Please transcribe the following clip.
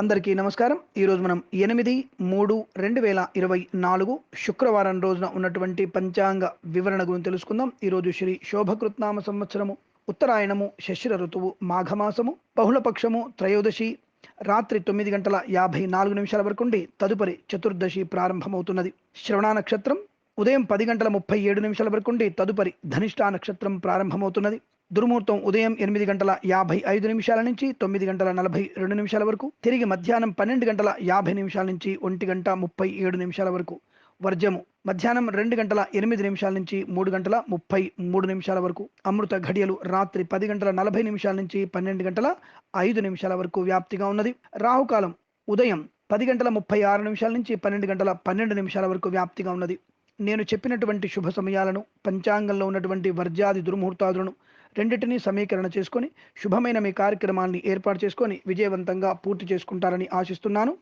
అందరికీ నమస్కారం. ఈరోజు మనం ఎనిమిది మూడు రెండు వేల ఇరవై నాలుగు శుక్రవారం రోజున ఉన్నటువంటి పంచాంగ వివరణ గురించి తెలుసుకుందాం. ఈరోజు శ్రీ శోభకృత్నామ సంవత్సరము ఉత్తరాయణము శశిర ఋతువు మాఘమాసము బహుళపక్షము త్రయోదశి రాత్రి తొమ్మిది గంటల యాభై నాలుగు నిమిషాల వరకు ఉండి తదుపరి చతుర్దశి ప్రారంభమవుతున్నది. శ్రవణ నక్షత్రం ఉదయం పది గంటల ముప్పై ఏడు నిమిషాల వరకు ఉండి తదుపరి ధనిష్టా నక్షత్రం ప్రారంభమవుతున్నది. దుర్ముహూర్తం ఉదయం ఎనిమిది గంటల యాభై ఐదు నిమిషాల నుంచి తొమ్మిది గంటల నలభై రెండు నిమిషాల వరకు తిరిగి మధ్యాహ్నం పన్నెండు గంటల యాభై నిమిషాల నుంచి ఒంటి గంట ముప్పై ఏడు నిమిషాల వరకు వర్జము మధ్యాహ్నం రెండు గంటల ఎనిమిది నిమిషాల నుంచి మూడు గంటల ముప్పై మూడు నిమిషాల వరకు అమృత ఘడియలు రాత్రి పది గంటల నలభై నిమిషాల నుంచి పన్నెండు గంటల ఐదు నిమిషాల వరకు వ్యాప్తిగా ఉన్నది. రాహుకాలం ఉదయం పది గంటల ముప్పై ఆరు నిమిషాల నుంచి పన్నెండు గంటల పన్నెండు నిమిషాల వరకు వ్యాప్తిగా ఉన్నది. నేను చెప్పినటువంటి శుభ సమయాలను పంచాంగంలో ఉన్నటువంటి వర్జాది దుర్ముహూర్తాదులను రెండింటినీ సమీకరణ చేసుకొని శుభమైన మీ కార్యక్రమాన్ని ఏర్పాటు చేసుకొని విజయవంతంగా పూర్తి చేసుకుంటారని ఆశిస్తున్నాను.